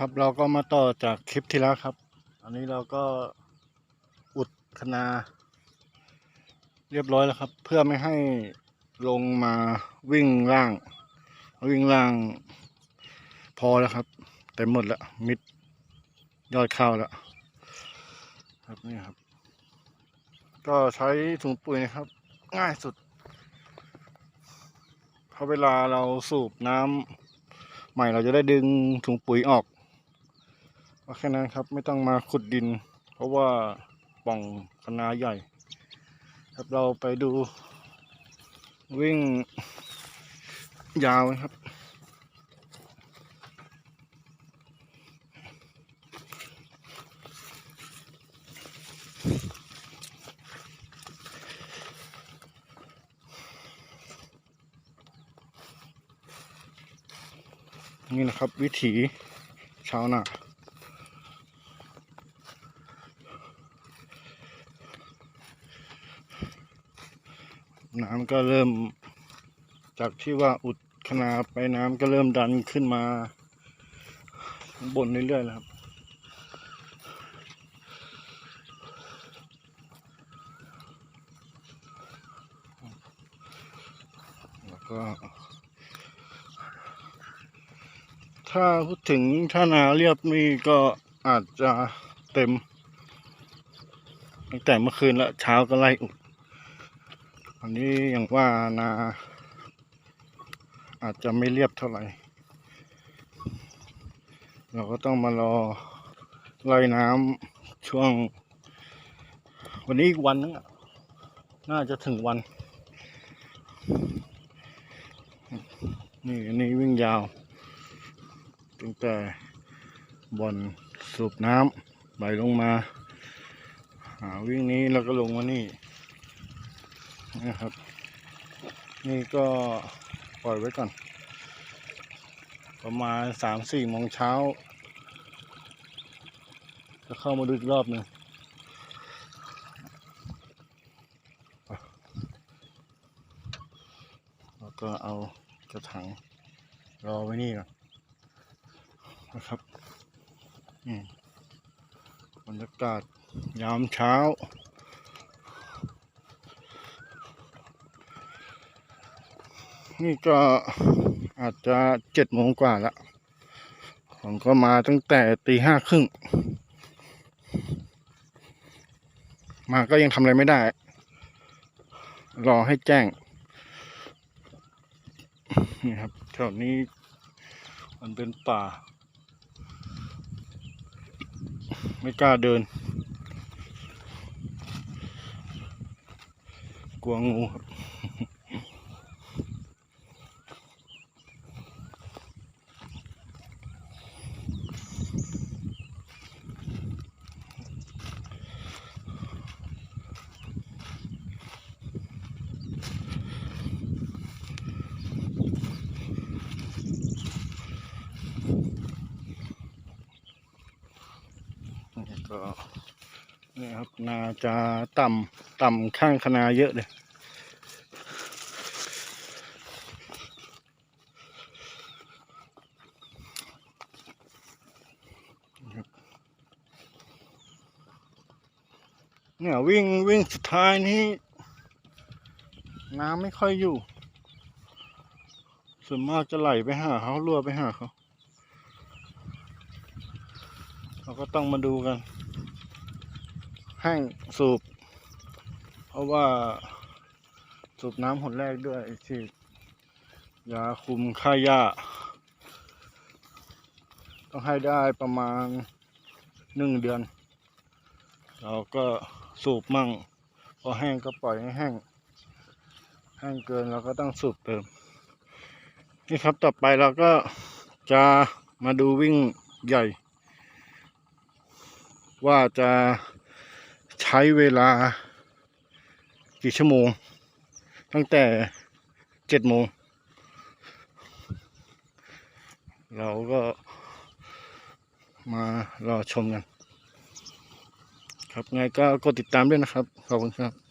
ครับเราก็มาต่อจากคลิปที่แล้วครับ อันนี้เราก็อุดคนาเรียบร้อยแล้วครับ เพื่อไม่ให้ลงมาวิ่งล่าง วิ่งล่าง พอแล้วครับเต็มหมดแล้วมิดยอดข้าวแล้วครับนี่ครับ ก็ใช้ถุงปุ๋ยนะครับ ง่ายสุดเพราะเวลาเราสูบน้ำใหม่เราจะได้ดึงถุงปุ๋ยออก ก็แค่นั้นครับไม่ต้องมาขุดดิน เพราะว่าป่องคณะใหญ่ ครับเราไปดู วิ่งยาวนะครับ นี่นะครับวิถีชาวนา น้ำก็เริ่ม จากที่ว่าอุดขนาไปน้ำก็เริ่มดันขึ้นมาบนเรื่อยๆแล้วครับแล้วก็ถ้าพูดถึงถ้านาเรียบนี่ก็อาจจะเต็ม ตั้งแต่เมื่อคืนและเช้าก็ไล่อุด อันนี้อย่างว่านาอาจจะไม่เรียบเท่าไหร่ เราก็ต้องมารอไล่น้ำช่วง วันนี้อีกวันนึงอะน่าจะถึงวัน นี่อันนี้วิ่งยาว ตั้งแต่บ่อนสูบน้ำไหลลงมาหาวิ่งนี้แล้วก็ลงมานี่ นะครับ นี่ก็ปล่อยไว้ก่อน ประมาณสามสี่โมงเช้า จะเข้ามาดูอีกรอบหนึ่งแล้วก็เอากระถางรอไว้นี่ก่อนนะครับบรรยากาศยามเช้า นี่ก็อาจจะเจ็ดโมงกว่าล้วผมก็มาตั้งแต่ตีห้าครึ่ง มาก็ยังทำอะไรไม่ได้ รอให้แจ้ง นี่ครับแถวนี้มันเป็นป่า ไม่กล้าเดิน กลัวงูครับ ก็นี่ครับนาจะต่ำต่ำข้างคนาเยอะเลยเนี่ยวิ่งวิ่งสุดท้ายนี้ น้ำไม่ค่อยอยู่ ส่วนมากจะไหลไปหาเขารั่วไปหาเขา เราก็ต้องมาดูกันแห้งสูบ เพราะว่าสูบน้ำหนแรกด้วยที่ยาคุมค่าหญ้า ต้องให้ได้ประมาณหนึ่งเดือน เราก็สูบมั่ง พอแห้งก็ปล่อยให้แห้ง แห้งเกินเราก็ต้องสูบเติม นี่ครับต่อไปเราก็จะมาดูวิ่งใหญ่ ว่าจะใช้เวลากี่ชั่วโมง ตั้งแต่เจ็ดโมง เราก็มารอชมกัน ครับไงก็กดติดตามด้วยนะครับ ขอบคุณครับ